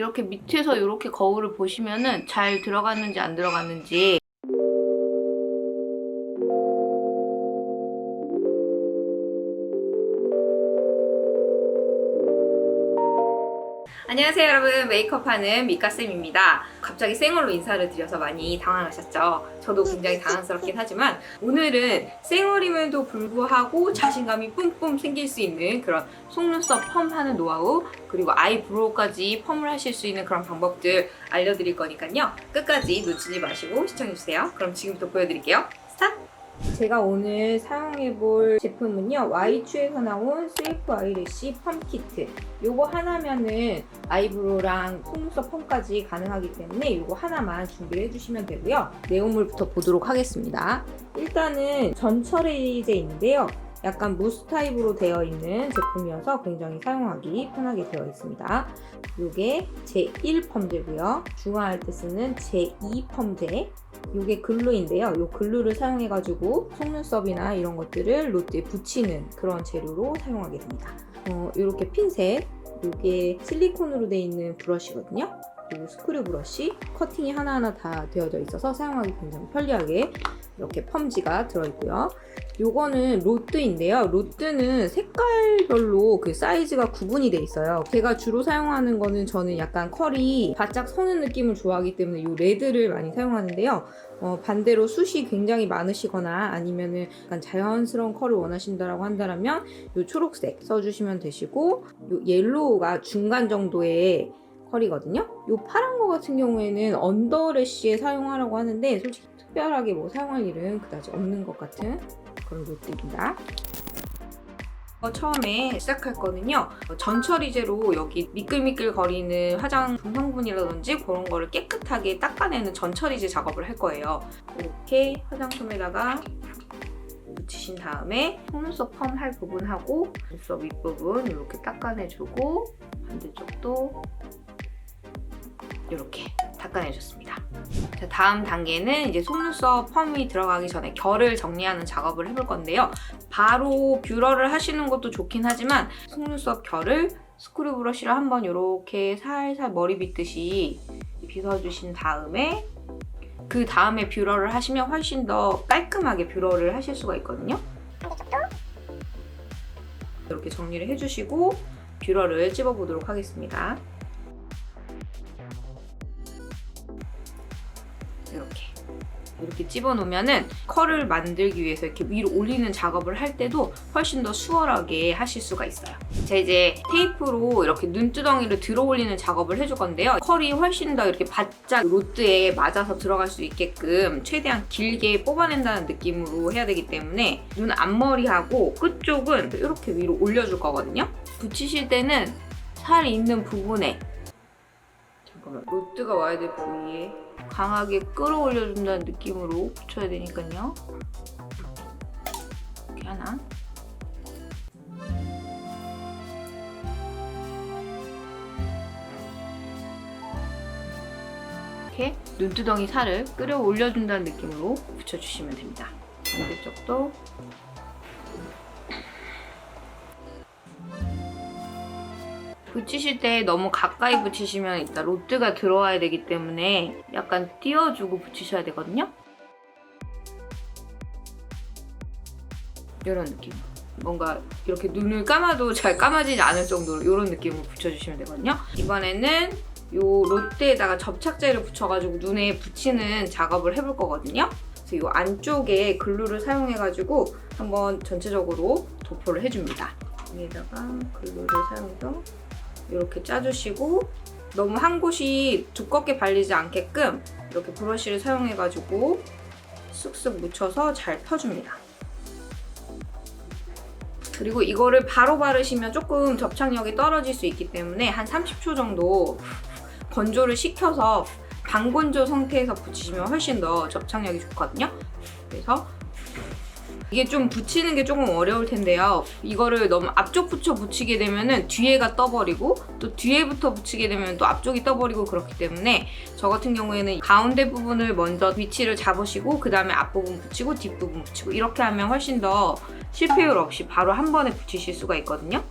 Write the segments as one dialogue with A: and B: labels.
A: 이렇게 밑에서 이렇게 거울을 보시면은 잘 들어갔는지 안 들어갔는지 안녕하세요 여러분. 메이크업하는 미카쌤입니다. 갑자기 생얼로 인사를 드려서 많이 당황하셨죠? 저도 굉장히 당황스럽긴 하지만 오늘은 생얼임에도 불구하고 자신감이 뿜뿜 생길 수 있는 그런 속눈썹 펌하는 노하우 그리고 아이브로우까지 펌을 하실 수 있는 그런 방법들 알려드릴 거니까요. 끝까지 놓치지 마시고 시청해주세요. 그럼 지금부터 보여드릴게요. 스타트! 제가 오늘 사용해볼 제품은요 와이추에서 나온 스웨이프 아이래쉬 펌 키트 요거 하나면은 아이브로우랑 속눈썹 펌까지 가능하기 때문에 요거 하나만 준비를 해주시면 되고요. 내용물부터 보도록 하겠습니다. 일단은 전철의제인데요 약간 무스 타입으로 되어 있는 제품이어서 굉장히 사용하기 편하게 되어 있습니다 요게 제1 펌제고요 중화할 때 쓰는 제2 펌제 이게 글루인데요. 이 글루를 사용해가지고 속눈썹이나 이런 것들을 롯데에 붙이는 그런 재료로 사용하게 됩니다. 어, 이렇게 핀셋, 이게 실리콘으로 되어 있는 브러쉬거든요. 그리고 스크류 브러쉬, 커팅이 하나하나 다 되어져 있어서 사용하기 굉장히 편리하게 이렇게 펌지가 들어있고요. 요거는 로뜨인데요. 로뜨는 색깔별로 그 사이즈가 구분이 돼 있어요. 제가 주로 사용하는 거는 저는 약간 컬이 바짝 서는 느낌을 좋아하기 때문에 요 레드를 많이 사용하는데요. 어, 반대로 숱이 굉장히 많으시거나 아니면은 약간 자연스러운 컬을 원하신다라고 한다면 요 초록색 써주시면 되시고 요 옐로우가 중간 정도의 컬이거든요. 요 파란 거 같은 경우에는 언더래쉬에 사용하라고 하는데 솔직히 특별하게 뭐 사용할 일은 그다지 없는 것 같은 그런 롯들입니다. 어, 처음에 시작할 거는요 어, 전처리제로 여기 미끌미끌 거리는 화장품 성분이라든지 그런 거를 깨끗하게 닦아내는 전처리제 작업을 할 거예요 이렇게 화장품에다가 묻히신 다음에 속눈썹 펌 할 부분하고 눈썹 윗부분 이렇게 닦아내주고 반대쪽도 이렇게 닦아내줬습니다. 자, 다음 단계는 이제 속눈썹 펌이 들어가기 전에 결을 정리하는 작업을 해볼 건데요. 바로 뷰러를 하시는 것도 좋긴 하지만 속눈썹 결을 스크류 브러쉬로 한번 이렇게 살살 머리 빗듯이 빗어주신 다음에 그 다음에 뷰러를 하시면 훨씬 더 깔끔하게 뷰러를 하실 수가 있거든요. 이렇게 정리를 해주시고 뷰러를 찝어보도록 하겠습니다. 이렇게 집어놓으면은 컬을 만들기 위해서 이렇게 위로 올리는 작업을 할 때도 훨씬 더 수월하게 하실 수가 있어요. 제가 이제 테이프로 이렇게 눈두덩이를 들어 올리는 작업을 해줄 건데요. 컬이 훨씬 더 이렇게 바짝 로드에 맞아서 들어갈 수 있게끔 최대한 길게 뽑아낸다는 느낌으로 해야 되기 때문에 눈 앞머리하고 끝 쪽은 이렇게 위로 올려줄 거거든요. 붙이실 때는 살 있는 부분에 잠깐만 로드가 와야 될 부위에 강하게 끌어올려준다는 느낌으로 붙여야 되니까요. 이렇게 하나. 이렇게 눈두덩이 살을 끌어올려준다는 느낌으로 붙여주시면 됩니다. 반대쪽도 붙이실 때 너무 가까이 붙이시면 이따 로트가 들어와야 되기 때문에 약간 띄워주고 붙이셔야 되거든요. 이런 느낌. 뭔가 이렇게 눈을 감아도 잘 감아지지 않을 정도로 이런 느낌으로 붙여주시면 되거든요. 이번에는 요 롯데에다가 접착제를 붙여가지고 눈에 붙이는 작업을 해볼 거거든요. 그래서 이 안쪽에 글루를 사용해가지고 한번 전체적으로 도포를 해줍니다. 여기에다가 글루를 사용해서 이렇게 짜주시고 너무 한 곳이 두껍게 발리지 않게끔 이렇게 브러쉬를 사용해가지고 쓱쓱 묻혀서 잘 펴줍니다. 그리고 이거를 바로 바르시면 조금 접착력이 떨어질 수 있기 때문에 한 30초 정도 건조를 시켜서 반건조 상태에서 붙이시면 훨씬 더 접착력이 좋거든요. 그래서 이게 좀 붙이는 게 조금 어려울 텐데요. 이거를 너무 앞쪽 붙여 붙이게 되면은 뒤에가 떠버리고 또 뒤에부터 붙이게 되면 또 앞쪽이 떠버리고 그렇기 때문에 저 같은 경우에는 가운데 부분을 먼저 위치를 잡으시고 그 다음에 앞부분 붙이고 뒷부분 붙이고 이렇게 하면 훨씬 더 실패율 없이 바로 한 번에 붙이실 수가 있거든요.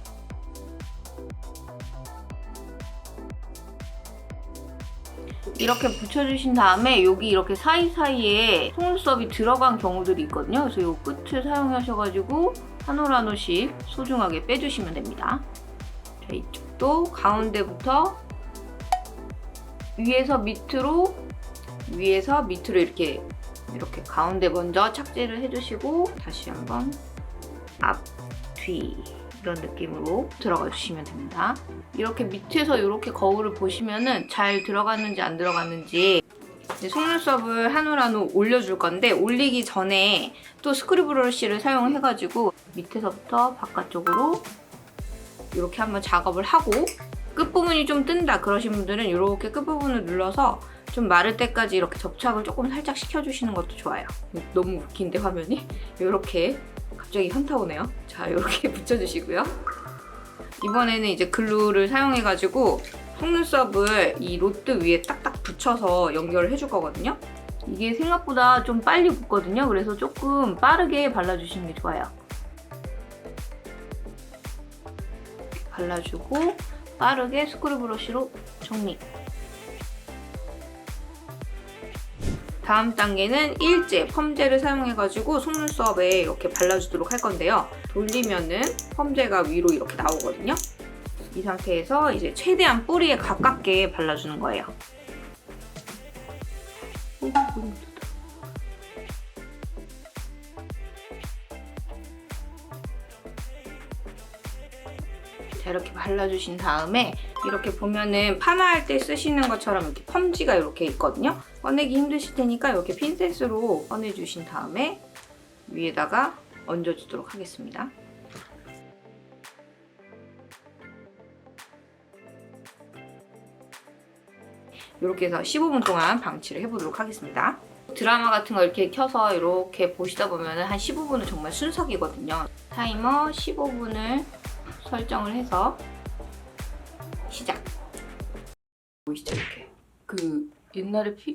B: 이렇게 붙여주신 다음에 여기 이렇게 사이사이에 속눈썹이 들어간 경우들이 있거든요. 그래서 이 끝을 사용하셔가지고 한 올 한 올씩 소중하게 빼주시면 됩니다. 자, 이쪽도 가운데부터 위에서 밑으로 위에서 밑으로 이렇게 이렇게 가운데 먼저 착지를 해주시고 다시 한번 앞, 뒤 이런 느낌으로 들어가 주시면 됩니다. 이렇게 밑에서 이렇게 거울을 보시면은 잘 들어갔는지 안 들어갔는지 속눈썹을 한 올 한 올 올려줄 건데 올리기 전에 또 스크류 브러쉬를 사용해가지고 밑에서부터 바깥쪽으로 이렇게 한번 작업을 하고 끝부분이 좀 뜬다 그러신 분들은 이렇게 끝부분을 눌러서 좀 마를 때까지 이렇게 접착을 조금 살짝 시켜주시는 것도 좋아요. 너무 웃긴데 화면이? 이렇게 갑자기 현타 오네요. 자 이렇게 붙여주시고요. 이번에는 이제 글루를 사용해가지고 속눈썹을 이 로트 위에 딱딱 붙여서 연결을 해줄 거거든요. 이게 생각보다 좀 빨리 붙거든요. 그래서 조금 빠르게 발라주시는 게 좋아요. 발라주고 빠르게 스크류 브러쉬로 정리. 다음 단계는 일제 펌제를 사용해가지고 속눈썹에 이렇게 발라주도록 할 건데요. 돌리면은 펌제가 위로 이렇게 나오거든요. 이 상태에서 이제 최대한 뿌리에 가깝게 발라주는 거예요. 자 이렇게 발라주신 다음에 이렇게 보면은 파마할 때 쓰시는 것처럼 이렇게 펌지가 이렇게 있거든요. 꺼내기 힘드실 테니까 이렇게 핀셋으로 꺼내주신 다음에 위에다가 얹어주도록 하겠습니다. 이렇게 해서 15분 동안 방치를 해보도록 하겠습니다. 드라마 같은 거 이렇게 켜서 이렇게 보시다 보면 한 15분은 정말 순삭이거든요. 타이머 15분을 설정을 해서 시작. 보이시죠 이렇게 그 옛날에 피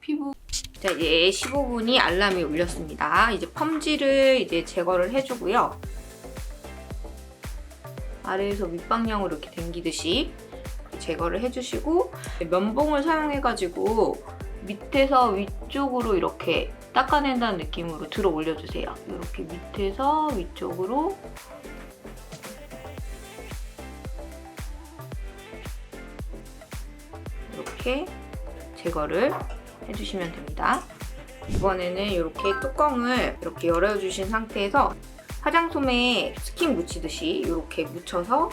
B: 피부 자 이제 15분이 알람이 울렸습니다. 이제 펌지를 이제 제거를 해주고요. 아래에서 윗방향으로 이렇게 당기듯이 제거를 해주시고 면봉을 사용해가지고 밑에서 위쪽으로 이렇게 닦아낸다는 느낌으로 들어 올려주세요. 이렇게 밑에서 위쪽으로 이렇게 제거를 해주시면 됩니다. 이번에는 이렇게 뚜껑을 이렇게 열어주신 상태에서 화장솜에 스킨 묻히듯이 이렇게 묻혀서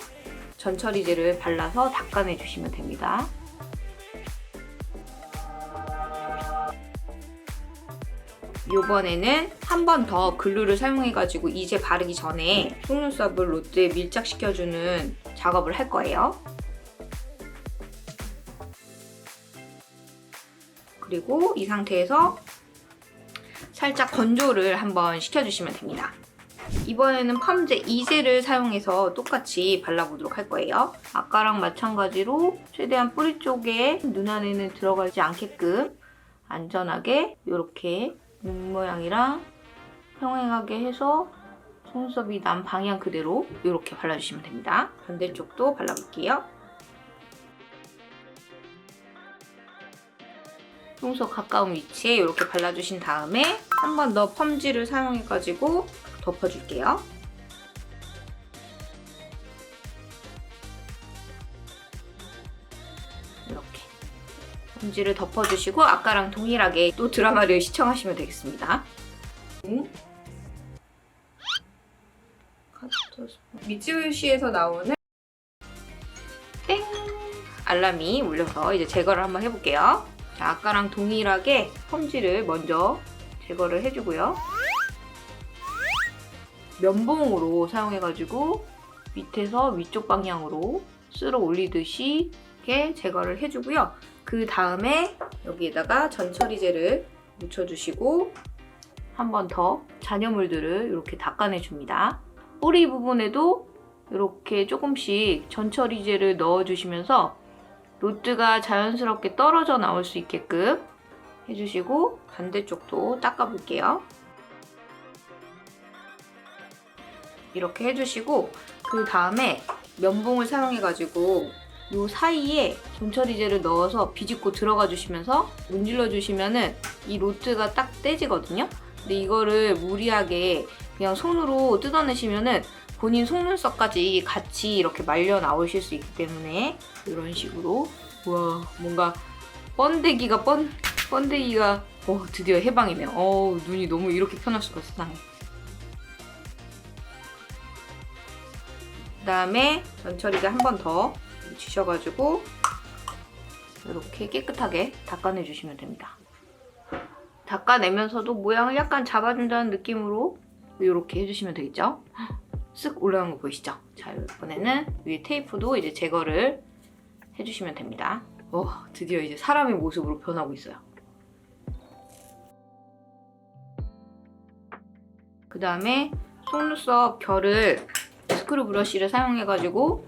B: 전처리제를 발라서 닦아내 주시면 됩니다. 이번에는 한 번 더 글루를 사용해가지고 이제 바르기 전에 속눈썹을 롯데에 밀착시켜주는 작업을 할 거예요. 그리고 이 상태에서 살짝 건조를 한번 시켜주시면 됩니다. 이번에는 펌제 이젤을 사용해서 똑같이 발라보도록 할 거예요. 아까랑 마찬가지로 최대한 뿌리 쪽에 눈 안에는 들어가지 않게끔 안전하게 이렇게 눈 모양이랑 평행하게 해서 속눈썹이 난 방향 그대로 이렇게 발라주시면 됩니다. 반대쪽도 발라볼게요. 속눈썹 가까운 위치에 이렇게 발라주신 다음에 한 번 더 펌지를 사용해가지고 덮어줄게요. 이렇게 펌지를 덮어주시고 아까랑 동일하게 또 드라마를 시청하시면 되겠습니다. 음. 미쯔우시에서 나오는 땡 알람이 울려서 이제 제거를 한번 해볼게요. 자, 아까랑 동일하게 펌지를 먼저 제거를 해주고요. 면봉으로 사용해가지고 밑에서 위쪽 방향으로 쓸어 올리듯이 이렇게 제거를 해주고요. 그 다음에 여기에다가 전처리제를 묻혀주시고 한 번 더 잔여물들을 이렇게 닦아내줍니다. 뿌리 부분에도 이렇게 조금씩 전처리제를 넣어주시면서 로트가 자연스럽게 떨어져 나올 수 있게끔 해주시고 반대쪽도 닦아볼게요. 이렇게 해주시고 그 다음에 면봉을 사용해가지고 요 사이에 전처리제를 넣어서 비집고 들어가 주시면서 문질러 주시면은 이 로트가 딱 떼지거든요. 근데 이거를 무리하게 그냥 손으로 뜯어내시면은 본인 속눈썹까지 같이 이렇게 말려 나오실 수 있기 때문에 이런 식으로 와 뭔가 번데기가 번 번데기가 어 드디어 해방이네요. 어우 눈이 너무 이렇게 편할 수가 세상에. 그다음에 전처리제 한 번 더 주셔가지고 이렇게 깨끗하게 닦아내 주시면 됩니다. 닦아내면서도 모양을 약간 잡아준다는 느낌으로 이렇게 해주시면 되겠죠? 쓱 올라간 거 보이시죠? 자 이번에는 위에 테이프도 이제 제거를 해주시면 됩니다. 어, 드디어 이제 사람의 모습으로 변하고 있어요. 그 다음에 속눈썹 결을 스크류 브러쉬를 사용해가지고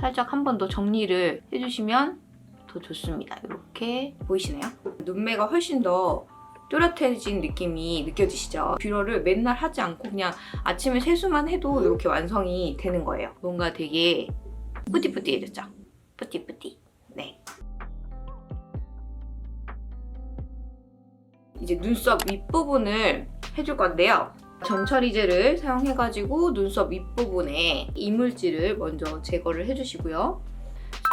B: 살짝 한 번 더 정리를 해주시면 더 좋습니다. 이렇게 보이시나요? 눈매가 훨씬 더 또렷해진 느낌이 느껴지시죠? 뷰러를 맨날 하지 않고 그냥 아침에 세수만 해도 이렇게 완성이 되는 거예요. 뭔가 되게 뿌띠뿌띠해졌죠? 뿌띠뿌띠. 네. 이제 눈썹 윗부분을 해줄 건데요. 전처리제를 사용해가지고 눈썹 윗부분에 이물질을 먼저 제거를 해주시고요.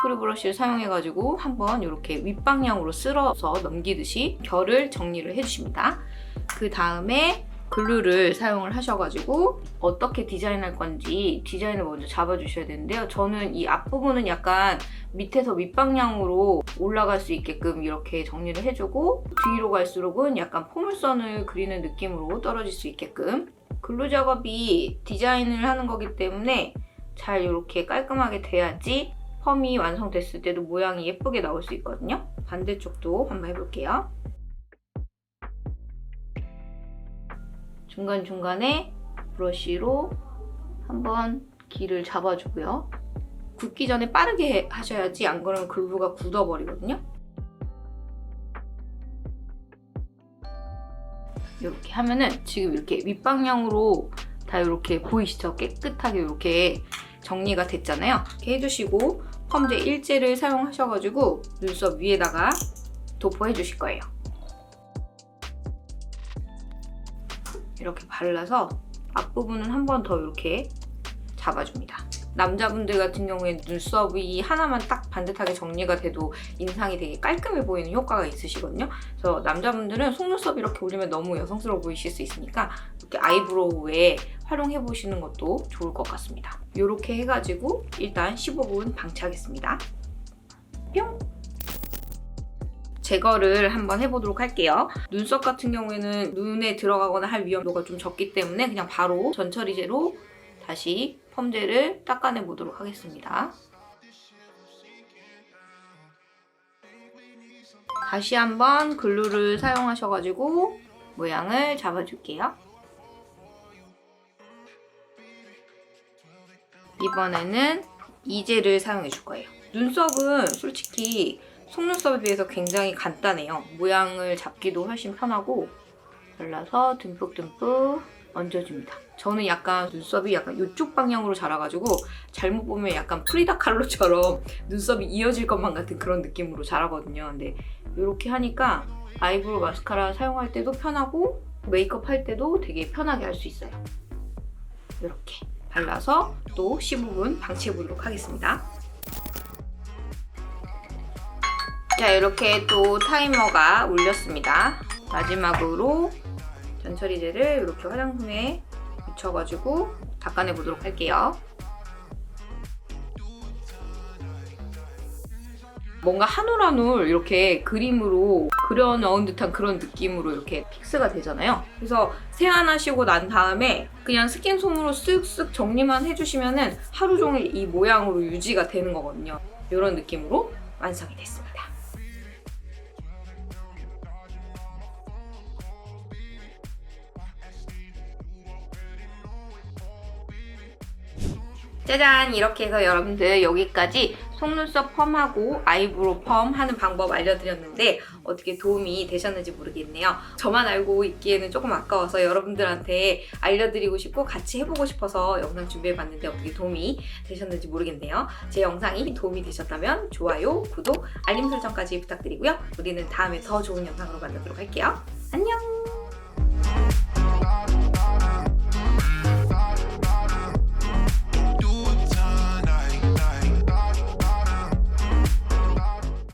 B: 스크류 브러쉬를 사용해가지고 한번 이렇게 윗방향으로 쓸어서 넘기듯이 결을 정리를 해주십니다. 그 다음에 글루를 사용을 하셔가지고 어떻게 디자인할 건지 디자인을 먼저 잡아주셔야 되는데요. 저는 이 앞부분은 약간 밑에서 윗방향으로 올라갈 수 있게끔 이렇게 정리를 해주고 뒤로 갈수록은 약간 포물선을 그리는 느낌으로 떨어질 수 있게끔 글루 작업이 디자인을 하는 거기 때문에 잘 이렇게 깔끔하게 돼야지 펌이 완성됐을 때도 모양이 예쁘게 나올 수 있거든요. 반대쪽도 한번 해볼게요. 중간중간에 브러쉬로 한번 길을 잡아주고요. 굳기 전에 빠르게 하셔야지 안 그러면 글루가 굳어버리거든요. 이렇게 하면은 지금 이렇게 윗방향으로 다 이렇게 보이시죠? 깨끗하게 이렇게 정리가 됐잖아요. 이렇게 해주시고 펌제 일제를 사용하셔가지고 눈썹 위에다가 도포해 주실 거예요. 이렇게 발라서 앞부분은 한 번 더 이렇게 잡아줍니다. 남자분들 같은 경우에 눈썹이 하나만 딱 반듯하게 정리가 돼도 인상이 되게 깔끔해 보이는 효과가 있으시거든요. 그래서 남자분들은 속눈썹 이렇게 올리면 너무 여성스러워 보이실 수 있으니까 이렇게 아이브로우에 활용해 보시는 것도 좋을 것 같습니다. 이렇게 해가지고 일단 15분 방치하겠습니다. 뿅! 제거를 한번 해보도록 할게요. 눈썹 같은 경우에는 눈에 들어가거나 할 위험도가 좀 적기 때문에 그냥 바로 전처리제로 다시 펌제를 닦아내 보도록 하겠습니다. 다시 한번 글루를 사용하셔가지고 모양을 잡아줄게요. 이번에는 이젤을 사용해 줄 거예요. 눈썹은 솔직히 속눈썹에 비해서 굉장히 간단해요. 모양을 잡기도 훨씬 편하고 발라서 듬뿍듬뿍 얹어줍니다. 저는 약간 눈썹이 약간 이쪽 방향으로 자라가지고 잘못 보면 약간 프리다 칼로처럼 눈썹이 이어질 것만 같은 그런 느낌으로 자라거든요. 근데 이렇게 하니까 아이브로우 마스카라 사용할 때도 편하고 메이크업 할 때도 되게 편하게 할 수 있어요. 이렇게 발라서 또 15분 방치해 보도록 하겠습니다. 자 이렇게 또 타이머가 울렸습니다. 마지막으로 전처리제를 이렇게 화장품에 묻혀가지고 닦아내 보도록 할게요. 뭔가 한올한올 이렇게 그림으로 그려 넣은 듯한 그런 느낌으로 이렇게 픽스가 되잖아요. 그래서 세안하시고 난 다음에 그냥 스킨솜으로 쓱쓱 정리만 해주시면 은 하루 종일 이 모양으로 유지가 되는 거거든요. 이런 느낌으로 완성이 됐습니다. 짜잔! 이렇게 해서 여러분들 여기까지
A: 속눈썹 펌하고 아이브로 펌 하는 방법 알려드렸는데 어떻게 도움이 되셨는지 모르겠네요. 저만 알고 있기에는 조금 아까워서 여러분들한테 알려드리고 싶고 같이 해보고 싶어서 영상 준비해봤는데 어떻게 도움이 되셨는지 모르겠네요. 제 영상이 도움이 되셨다면 좋아요, 구독, 알림 설정까지 부탁드리고요. 우리는 다음에 더 좋은 영상으로 만나도록 할게요. 안녕!